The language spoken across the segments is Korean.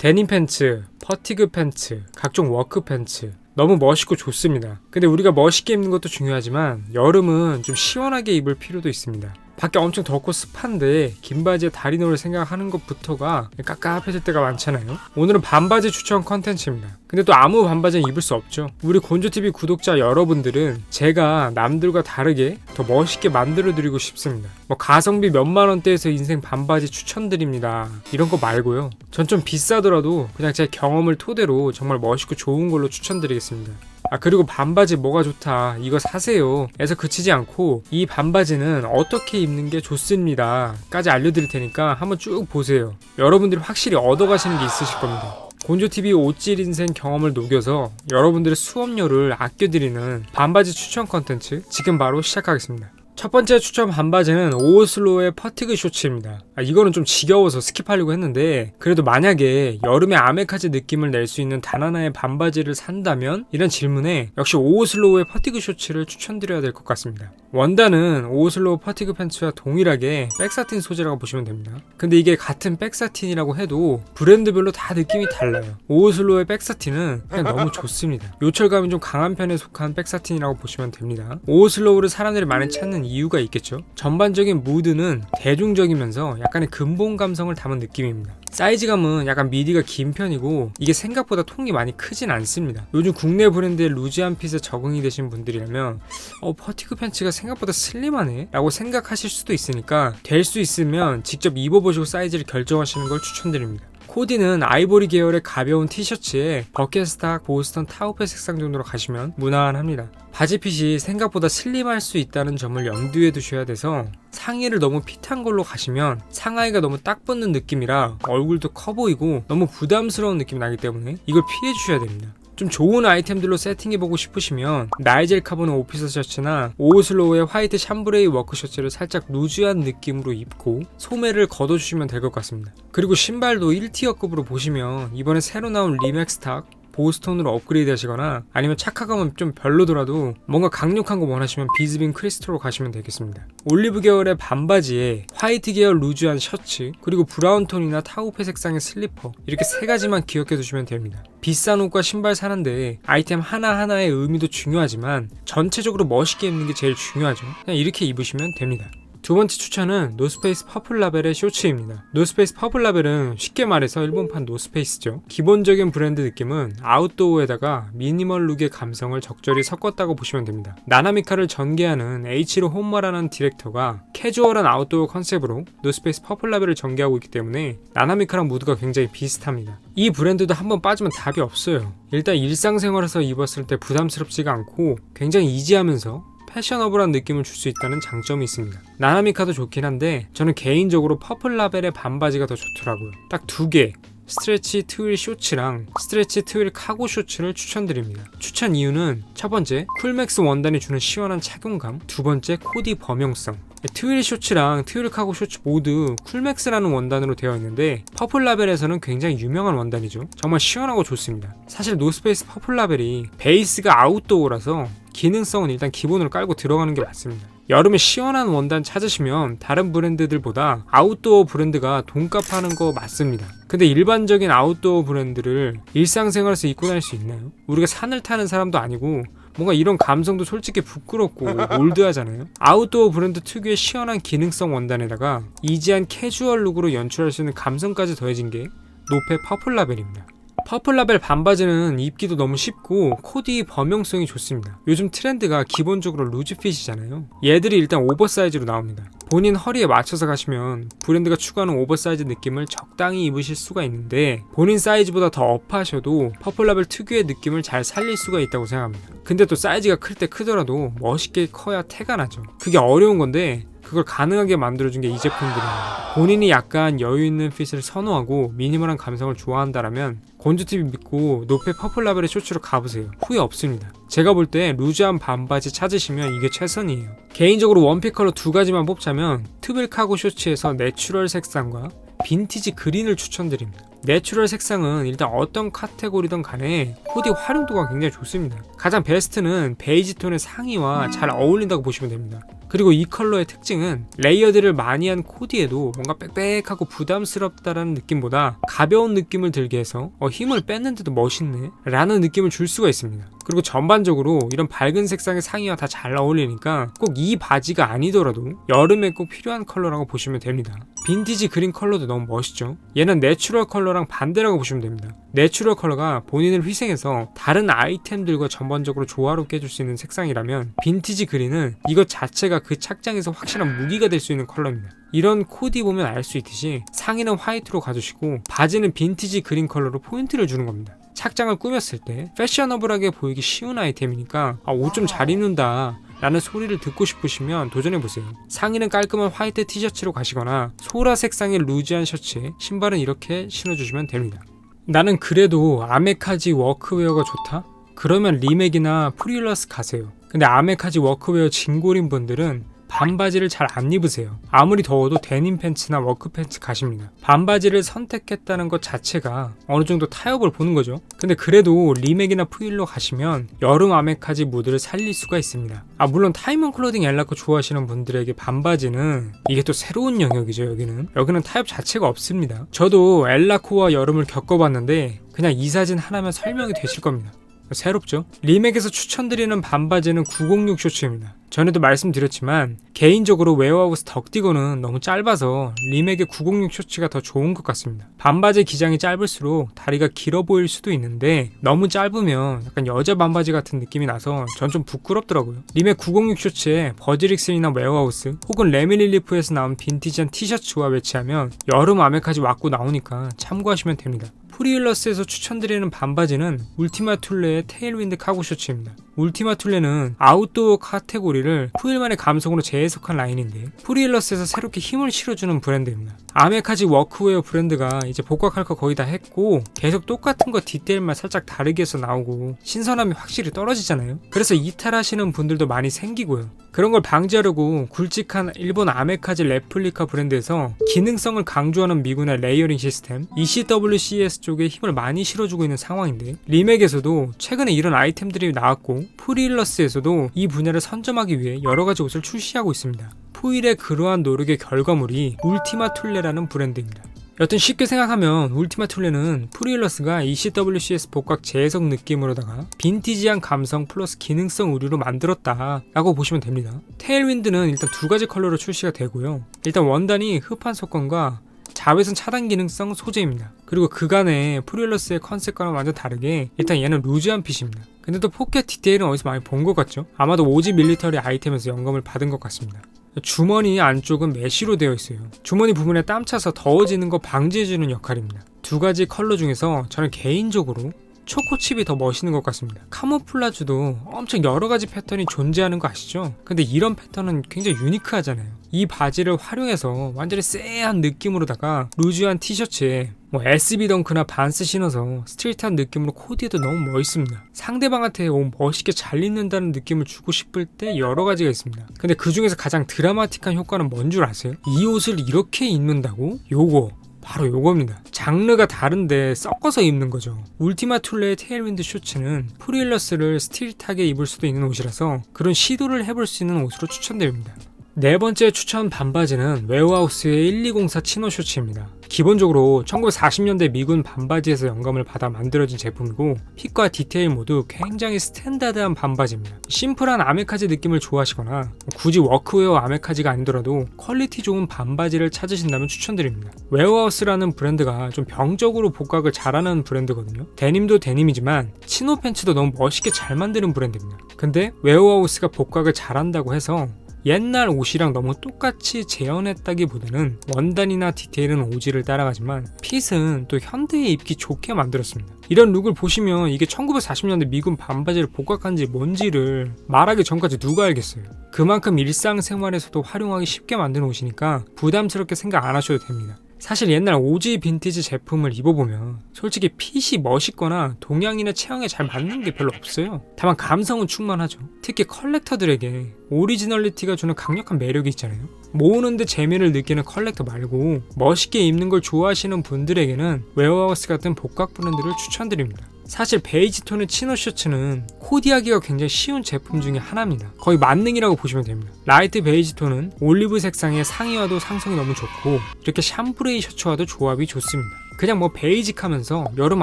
데님 팬츠, 퍼티그 팬츠, 각종 워크 팬츠 너무 멋있고 좋습니다. 근데 우리가 멋있게 입는 것도 중요하지만 여름은 좀 시원하게 입을 필요도 있습니다. 밖에 엄청 덥고 습한데 긴 바지에 다리 놓을 생각하는 것부터가 깝깝해질 때가 많잖아요. 오늘은 반바지 추천 컨텐츠입니다. 근데 또 아무 반바지는 입을 수 없죠. 우리 곤조TV 구독자 여러분들은 제가 남들과 다르게 더 멋있게 만들어 드리고 싶습니다. 뭐 가성비 몇만 원대에서 인생 반바지 추천드립니다. 이런 거 말고요. 전 좀 비싸더라도 그냥 제 경험을 토대로 정말 멋있고 좋은 걸로 추천드리겠습니다. 아 그리고 반바지 뭐가 좋다. 이거 사세요. 에서 그치지 않고 이 반바지는 어떻게 입는 게 좋습니다. 까지 알려드릴 테니까 한번 쭉 보세요. 여러분들이 확실히 얻어가시는 게 있으실 겁니다. 곤조TV 옷질 인생 경험을 녹여서 여러분들의 수업료를 아껴드리는 반바지 추천 컨텐츠 지금 바로 시작하겠습니다 첫 번째 추천 반바지는 오슬로의 퍼티그 쇼츠입니다. 아, 이거는 좀 지겨워서 스킵하려고 했는데 그래도 만약에 여름에 아메카지 느낌을 낼 수 있는 단 하나의 반바지를 산다면 이런 질문에 역시 오슬로의 퍼티그 쇼츠를 추천드려야 될 것 같습니다. 원단은 오슬로우 퍼티그 팬츠와 동일하게 백사틴 소재라고 보시면 됩니다. 근데 이게 같은 백사틴이라고 해도 브랜드별로 다 느낌이 달라요. 오슬로의 백사틴은 그냥 너무 좋습니다. 요철감이 좀 강한 편에 속한 백사틴이라고 보시면 됩니다. 오슬로우를 사람들이 많이 찾는 이유가 있겠죠. 전반적인 무드는 대중적이면서 약간의 근본 감성을 담은 느낌입니다. 사이즈감은 약간 미디가 긴 편이고 이게 생각보다 통이 많이 크진 않습니다. 요즘 국내 브랜드의 루즈한 핏에 적응이 되신 분들이라면 어 퍼티크 팬츠가 생각보다 슬림하네 라고 생각하실 수도 있으니까 될 수 있으면 직접 입어보시고 사이즈를 결정하시는 걸 추천드립니다. 코디는 아이보리 계열의 가벼운 티셔츠에 버켓스탁, 보스턴 타우페 색상 정도로 가시면 무난합니다. 바지핏이 생각보다 슬림할 수 있다는 점을 염두에 두셔야 돼서 상의를 너무 핏한 걸로 가시면 상하이가 너무 딱 붙는 느낌이라 얼굴도 커 보이고 너무 부담스러운 느낌이 나기 때문에 이걸 피해 주셔야 됩니다. 좀 좋은 아이템들로 세팅해보고 싶으시면 나이젤 카본 오피스 셔츠나 오슬로우의 화이트 샴브레이 워크 셔츠를 살짝 루즈한 느낌으로 입고 소매를 걷어주시면 될 것 같습니다. 그리고 신발도 1티어급으로 보시면 이번에 새로 나온 리맥스탁 보스톤으로 업그레이드 하시거나 아니면 착화감은 좀 별로더라도 뭔가 강력한 거 원하시면 비즈빈 크리스토로 가시면 되겠습니다. 올리브 계열의 반바지에 화이트 계열 루즈한 셔츠 그리고 브라운 톤이나 타우페 색상의 슬리퍼 이렇게 세 가지만 기억해 두시면 됩니다. 비싼 옷과 신발 사는데 아이템 하나하나의 의미도 중요하지만 전체적으로 멋있게 입는 게 제일 중요하죠. 그냥 이렇게 입으시면 됩니다. 두 번째 추천은 노스페이스 퍼플 라벨의 쇼츠입니다. 노스페이스 퍼플 라벨은 쉽게 말해서 일본판 노스페이스죠. 기본적인 브랜드 느낌은 아웃도어에다가 미니멀 룩의 감성을 적절히 섞었다고 보시면 됩니다. 나나미카를 전개하는 H로 혼마라는 디렉터가 캐주얼한 아웃도어 컨셉으로 노스페이스 퍼플 라벨을 전개하고 있기 때문에 나나미카랑 무드가 굉장히 비슷합니다. 이 브랜드도 한번 빠지면 답이 없어요. 일단 일상생활에서 입었을 때 부담스럽지가 않고 굉장히 이지하면서 패셔너블한 느낌을 줄 수 있다는 장점이 있습니다. 나나미카도 좋긴 한데 저는 개인적으로 퍼플 라벨의 반바지가 더 좋더라고요. 딱 두 개. 스트레치 트윌 쇼츠랑 스트레치 트윌 카고 쇼츠를 추천드립니다. 추천 이유는 첫 번째, 쿨맥스 원단이 주는 시원한 착용감, 두 번째, 코디 범용성. 트윌 쇼츠랑 트윌 카고 쇼츠 모두 쿨맥스라는 원단으로 되어 있는데 퍼플 라벨에서는 굉장히 유명한 원단이죠. 정말 시원하고 좋습니다. 사실 노스페이스 퍼플 라벨이 베이스가 아웃도어라서 기능성은 일단 기본으로 깔고 들어가는 게 맞습니다. 여름에 시원한 원단 찾으시면 다른 브랜드들보다 아웃도어 브랜드가 돈값 하는 거 맞습니다. 근데 일반적인 아웃도어 브랜드를 일상생활에서 입고 다닐 수 있나요? 우리가 산을 타는 사람도 아니고 뭔가 이런 감성도 솔직히 부끄럽고 올드하잖아요. 아웃도어 브랜드 특유의 시원한 기능성 원단에다가 이지한 캐주얼 룩으로 연출할 수 있는 감성까지 더해진 게 노페 퍼플 라벨입니다. 퍼플 라벨 반바지는 입기도 너무 쉽고 코디 범용성이 좋습니다. 요즘 트렌드가 기본적으로 루즈핏이잖아요. 얘들이 일단 오버사이즈로 나옵니다. 본인 허리에 맞춰서 가시면 브랜드가 추구하는 오버사이즈 느낌을 적당히 입으실 수가 있는데 본인 사이즈보다 더 업하셔도 퍼플 라벨 특유의 느낌을 잘 살릴 수가 있다고 생각합니다. 근데 또 사이즈가 클 때 크더라도 멋있게 커야 태가 나죠. 그게 어려운 건데 그걸 가능하게 만들어준 게 이 제품들입니다. 본인이 약간 여유 있는 핏을 선호하고 미니멀한 감성을 좋아한다라면 곤주TV 믿고 노페 퍼플 라벨의 쇼츠로 가보세요. 후회 없습니다. 제가 볼 때 루즈한 반바지 찾으시면 이게 최선이에요. 개인적으로 원픽 컬러 두 가지만 뽑자면 트빌 카고 쇼츠에서 내추럴 색상과 빈티지 그린을 추천드립니다. 내추럴 색상은 일단 어떤 카테고리든 간에 코디 활용도가 굉장히 좋습니다. 가장 베스트는 베이지 톤의 상의와 잘 어울린다고 보시면 됩니다. 그리고 이 컬러의 특징은 레이어드를 많이 한 코디에도 뭔가 빽빽하고 부담스럽다라는 느낌보다 가벼운 느낌을 들게 해서 어, 힘을 뺐는데도 멋있네 라는 느낌을 줄 수가 있습니다. 그리고 전반적으로 이런 밝은 색상의 상의와 다 잘 어울리니까 꼭 이 바지가 아니더라도 여름에 꼭 필요한 컬러라고 보시면 됩니다. 빈티지 그린 컬러도 너무 멋있죠. 얘는 내추럴 컬러랑 반대라고 보시면 됩니다. 내추럴 컬러가 본인을 희생해서 다른 아이템들과 전반적으로 조화롭게 해줄 수 있는 색상이라면 빈티지 그린은 이것 자체가 그 착장에서 확실한 무기가 될 수 있는 컬러입니다. 이런 코디 보면 알 수 있듯이 상의는 화이트로 가주시고 바지는 빈티지 그린 컬러로 포인트를 주는 겁니다. 착장을 꾸몄을 때 패셔너블하게 보이기 쉬운 아이템이니까 아, 옷 좀 잘 입는다 라는 소리를 듣고 싶으시면 도전해보세요. 상의는 깔끔한 화이트 티셔츠로 가시거나 소라 색상의 루즈한 셔츠에 신발은 이렇게 신어주시면 됩니다. 나는 그래도 아메카지 워크웨어가 좋다? 그러면 리맥이나 프리울러스 가세요. 근데 아메카지 워크웨어 진골인 분들은 반바지를 잘 안 입으세요. 아무리 더워도 데님 팬츠나 워크 팬츠 가십니다. 반바지를 선택했다는 것 자체가 어느 정도 타협을 보는 거죠. 근데 그래도 리맥이나 프일로 가시면 여름 아메카지 무드를 살릴 수가 있습니다. 아 물론 타이먼 클로딩 엘라코 좋아하시는 분들에게 반바지는 이게 또 새로운 영역이죠. 여기는 여기는 타협 자체가 없습니다. 저도 엘라코와 여름을 겪어봤는데 그냥 이 사진 하나면 설명이 되실 겁니다. 새롭죠? 리맥에서 추천드리는 반바지는 906 쇼츠입니다. 전에도 말씀드렸지만 개인적으로 웨어하우스 덕디거는 너무 짧아서 리맥의 906 쇼츠가 더 좋은 것 같습니다. 반바지 기장이 짧을수록 다리가 길어 보일 수도 있는데 너무 짧으면 약간 여자 반바지 같은 느낌이 나서 전 좀 부끄럽더라고요. 리맥 906 쇼츠에 버즈릭슨이나 웨어하우스 혹은 레미릴리프에서 나온 빈티지한 티셔츠와 매치하면 여름 아메까지 왔고 나오니까 참고하시면 됩니다. 프리일러스에서 추천드리는 반바지는 울티마 툴레의 테일윈드 카고 셔츠입니다. 울티마 툴레는 아웃도어 카테고리를 푸일만의 감성으로 재해석한 라인인데 프리일러스에서 새롭게 힘을 실어주는 브랜드입니다. 아메카지 워크웨어 브랜드가 이제 복각할 거 거의 다 했고 계속 똑같은 거 디테일만 살짝 다르게 해서 나오고 신선함이 확실히 떨어지잖아요. 그래서 이탈하시는 분들도 많이 생기고요. 그런 걸 방지하려고 굵직한 일본 아메카지 레플리카 브랜드에서 기능성을 강조하는 미군의 레이어링 시스템 ECWCS 쪽에 힘을 많이 실어주고 있는 상황인데 리맥에서도 최근에 이런 아이템들이 나왔고 프리일러스에서도 이 분야를 선점하기 위해 여러 가지 옷을 출시하고 있습니다. 푸일의 그러한 노력의 결과물이 울티마 툴레라는 브랜드입니다. 여튼 쉽게 생각하면 울티마 툴레는 프리일러스가 ECWCS 복각 재해석 느낌으로다가 빈티지한 감성 플러스 기능성 의류로 만들었다 라고 보시면 됩니다. 테일윈드는 일단 두 가지 컬러로 출시가 되고요. 일단 원단이 흡한 속건과 자외선 차단 기능성 소재입니다. 그리고 그간의 프리일러스의 컨셉과는 완전 다르게 일단 얘는 루즈한 핏입니다. 근데 또 포켓 디테일은 어디서 많이 본 것 같죠? 아마도 오지 밀리터리 아이템에서 영감을 받은 것 같습니다. 주머니 안쪽은 메쉬로 되어 있어요. 주머니 부분에 땀 차서 더워지는 거 방지해주는 역할입니다. 두 가지 컬러 중에서 저는 개인적으로 초코칩이 더 멋있는 것 같습니다. 카모플라주도 엄청 여러 가지 패턴이 존재하는 거 아시죠? 근데 이런 패턴은 굉장히 유니크하잖아요. 이 바지를 활용해서 완전히 쎄한 느낌으로다가 루즈한 티셔츠에 뭐 SB 덩크나 반스 신어서 스트릿한 느낌으로 코디해도 너무 멋있습니다. 상대방한테 옷 멋있게 잘 입는다는 느낌을 주고 싶을 때 여러 가지가 있습니다. 근데 그 중에서 가장 드라마틱한 효과는 뭔 줄 아세요? 이 옷을 이렇게 입는다고? 요거 바로 요겁니다. 장르가 다른데 섞어서 입는 거죠. 울티마 툴레의 테일윈드 쇼츠는 프리일러스를 스틸하게 입을 수도 있는 옷이라서 그런 시도를 해볼 수 있는 옷으로 추천드립니다. 네 번째 추천 반바지는 웨어하우스의 1204 치노 쇼츠입니다. 기본적으로 1940년대 미군 반바지에서 영감을 받아 만들어진 제품이고 핏과 디테일 모두 굉장히 스탠다드한 반바지입니다. 심플한 아메카지 느낌을 좋아하시거나 굳이 워크웨어 아메카지가 아니더라도 퀄리티 좋은 반바지를 찾으신다면 추천드립니다. 웨어하우스라는 브랜드가 좀 병적으로 복각을 잘하는 브랜드거든요. 데님도 데님이지만 치노 팬츠도 너무 멋있게 잘 만드는 브랜드입니다. 근데 웨어하우스가 복각을 잘한다고 해서 옛날 옷이랑 너무 똑같이 재현했다기보다는 원단이나 디테일은 오지를 따라가지만 핏은 또 현대에 입기 좋게 만들었습니다. 이런 룩을 보시면 이게 1940년대 미군 반바지를 복각한지 뭔지를 말하기 전까지 누가 알겠어요. 그만큼 일상생활에서도 활용하기 쉽게 만든 옷이니까 부담스럽게 생각 안 하셔도 됩니다. 사실 옛날 오지 빈티지 제품을 입어보면 솔직히 핏이 멋있거나 동양인의 체형에 잘 맞는 게 별로 없어요. 다만 감성은 충만하죠. 특히 컬렉터들에게 오리지널리티가 주는 강력한 매력이 있잖아요. 모으는데 재미를 느끼는 컬렉터 말고 멋있게 입는 걸 좋아하시는 분들에게는 웨어하우스 같은 복각 브랜드를 추천드립니다. 사실 베이지 톤의 치노 셔츠는 코디하기가 굉장히 쉬운 제품 중에 하나입니다. 거의 만능이라고 보시면 됩니다. 라이트 베이지 톤은 올리브 색상의 상의와도 상성이 너무 좋고 이렇게 샴브레이 셔츠와도 조합이 좋습니다. 그냥 뭐 베이직하면서 여름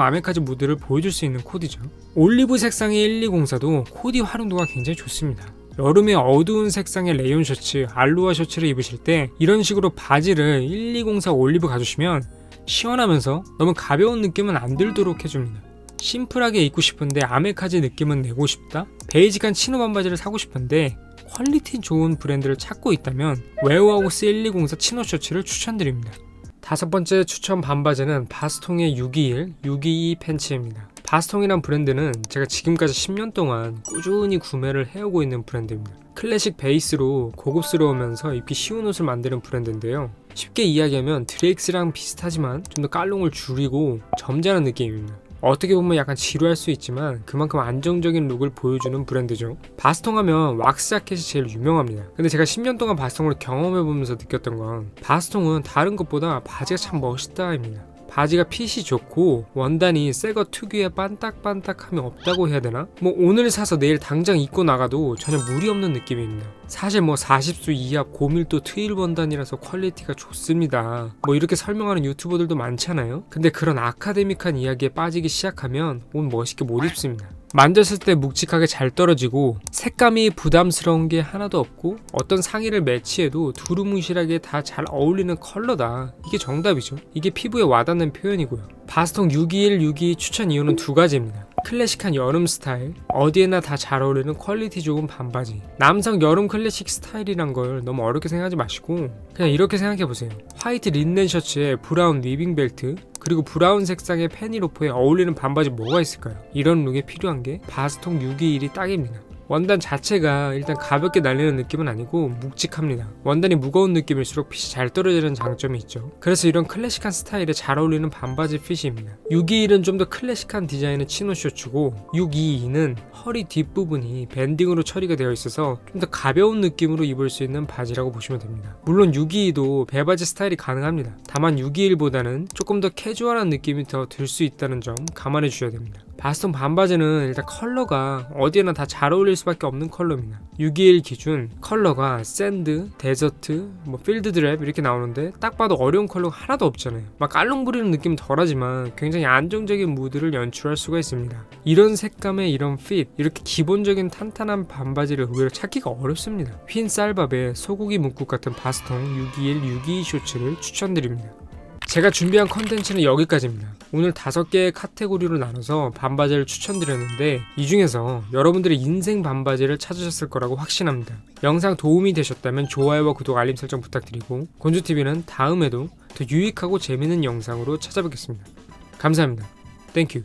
아메카지 무드를 보여줄 수 있는 코디죠. 올리브 색상의 1204도 코디 활용도가 굉장히 좋습니다. 여름에 어두운 색상의 레이온 셔츠, 알루아 셔츠를 입으실 때 이런 식으로 바지를 1204 올리브 가주시면 시원하면서 너무 가벼운 느낌은 안 들도록 해줍니다. 심플하게 입고 싶은데 아메카지 느낌은 내고 싶다? 베이직한 치노 반바지를 사고 싶은데 퀄리티 좋은 브랜드를 찾고 있다면 웨어하우스 1204 치노 셔츠를 추천드립니다. 다섯 번째 추천 반바지는 바스통의 621, 622 팬츠입니다. 바스통이란 브랜드는 제가 지금까지 10년 동안 꾸준히 구매를 해오고 있는 브랜드입니다. 클래식 베이스로 고급스러우면서 입기 쉬운 옷을 만드는 브랜드인데요. 쉽게 이야기하면 드레익스랑 비슷하지만 좀 더 깔롱을 줄이고 점잖은 느낌입니다. 어떻게 보면 약간 지루할 수 있지만 그만큼 안정적인 룩을 보여주는 브랜드죠. 바스통 하면 왁스 자켓이 제일 유명합니다. 근데 제가 10년 동안 바스통을 경험해보면서 느꼈던 건 바스통은 다른 것보다 바지가 참 멋있다입니다. 바지가 핏이 좋고 원단이 새거 특유의 반딱반딱함이 없다고 해야 되나? 뭐 오늘 사서 내일 당장 입고 나가도 전혀 무리 없는 느낌입니다. 사실 뭐 40수 이하 고밀도 트윌 원단이라서 퀄리티가 좋습니다. 뭐 이렇게 설명하는 유튜버들도 많잖아요. 근데 그런 아카데믹한 이야기에 빠지기 시작하면 옷 멋있게 못 입습니다. 만졌을 때 묵직하게 잘 떨어지고 색감이 부담스러운 게 하나도 없고 어떤 상의를 매치해도 두루뭉실하게 다 잘 어울리는 컬러다. 이게 정답이죠. 이게 피부에 와닿는 표현이고요. 바스통 621, 62 추천 이유는 두 가지입니다 클래식한 여름 스타일 어디에나 다 잘 어울리는 퀄리티 좋은 반바지 남성 여름 클래식 스타일이란 걸 너무 어렵게 생각하지 마시고 그냥 이렇게 생각해 보세요 화이트 린넨 셔츠에 브라운 위빙 벨트 그리고 브라운 색상의 페니로퍼에 어울리는 반바지 뭐가 있을까요? 이런 룩에 필요한 게 바스통 621이 딱입니다. 원단 자체가 일단 가볍게 날리는 느낌은 아니고 묵직합니다. 원단이 무거운 느낌일수록 핏이 잘 떨어지는 장점이 있죠. 그래서 이런 클래식한 스타일에 잘 어울리는 반바지 핏입니다. 621은 좀 더 클래식한 디자인의 치노 셔츠고 622는 허리 뒷부분이 밴딩으로 처리가 되어 있어서 좀 더 가벼운 느낌으로 입을 수 있는 바지라고 보시면 됩니다. 물론 622도 배바지 스타일이 가능합니다. 다만 621보다는 조금 더 캐주얼한 느낌이 더 들 수 있다는 점 감안해 주셔야 됩니다. 바스톤 반바지는 일단 컬러가 어디에나 다 잘 어울릴 수밖에 없는 컬러입니다. 621 기준 컬러가 샌드, 데저트, 뭐 필드 드랩 이렇게 나오는데 딱 봐도 어려운 컬러가 하나도 없잖아요. 막 깔롱 부리는 느낌 덜하지만 굉장히 안정적인 무드를 연출할 수가 있습니다. 이런 색감의 이런 핏, 이렇게 기본적인 탄탄한 반바지를 의외로 찾기가 어렵습니다. 흰 쌀밥에 소고기 묵국 같은 바스통 621, 622 쇼츠를 추천드립니다. 제가 준비한 컨텐츠는 여기까지입니다. 오늘 다섯 개의 카테고리로 나눠서 반바지를 추천드렸는데 이 중에서 여러분들의 인생 반바지를 찾으셨을 거라고 확신합니다. 영상 도움이 되셨다면 좋아요와 구독 알림 설정 부탁드리고 곤주TV는 다음에도 더 유익하고 재밌는 영상으로 찾아뵙겠습니다. 감사합니다. 땡큐.